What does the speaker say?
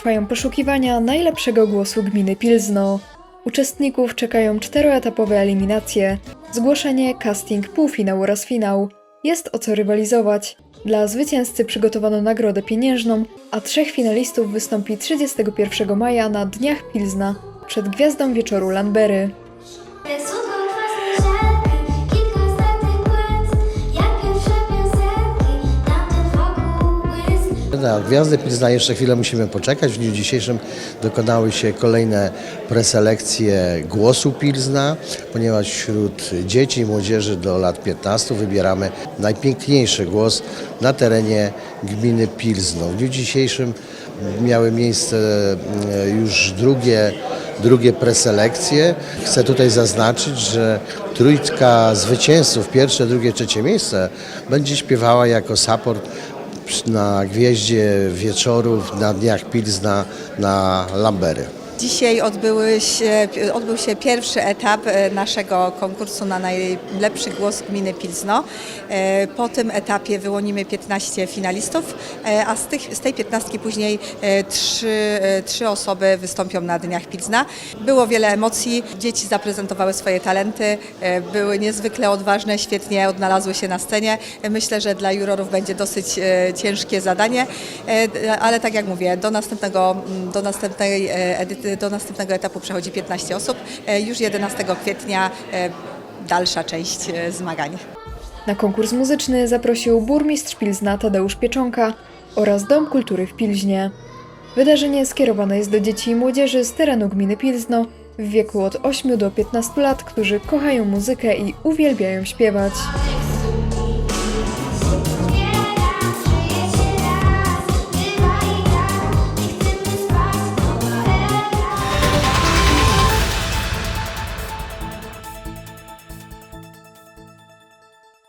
trwają poszukiwania najlepszego głosu gminy Pilzno. Uczestników czekają czteroetapowe eliminacje, zgłoszenie, casting, półfinał oraz finał. Jest o co rywalizować. Dla zwycięzcy przygotowano nagrodę pieniężną, a trzech finalistów wystąpi 31 maja na Dniach Pilzna przed Gwiazdą Wieczoru Landbery. Na Gwiazdę Pilzna jeszcze chwilę musimy poczekać. W dniu dzisiejszym dokonały się kolejne preselekcje głosu Pilzna, ponieważ wśród dzieci i młodzieży do lat 15 wybieramy najpiękniejszy głos na terenie gminy Pilzno. W dniu dzisiejszym miały miejsce e, już drugie, drugie preselekcje. Chcę tutaj zaznaczyć, że trójka zwycięzców, pierwsze, drugie, trzecie miejsce będzie śpiewała jako support na gwieździe wieczorów na dniach Pilzna na Lambery. Dzisiaj odbyły się, odbył się pierwszy etap e, naszego konkursu na najlepszy głos gminy Pilzno. E, Po tym etapie wyłonimy 15 finalistów, e, a z, tych, z tej 15 później e, trzy, e, trzy osoby wystąpią na Dniach Pilzna. Było wiele emocji, dzieci zaprezentowały swoje talenty, były niezwykle odważne, świetnie odnalazły się na scenie. Myślę, że dla jurorów będzie dosyć ciężkie zadanie, ale tak jak mówię, do następnego, do następnej e, edyty, do następnego etapu przechodzi 15 osób. E, Już 11 kwietnia e, dalsza część e, zmagań. Na konkurs muzyczny zaprosił burmistrz Pilzna Tadeusz Pieczonka oraz Dom Kultury w Pilźnie. Wydarzenie skierowane jest do dzieci i młodzieży z terenu gminy Pilzno w wieku od 8 do 15 lat, którzy kochają muzykę i uwielbiają śpiewać.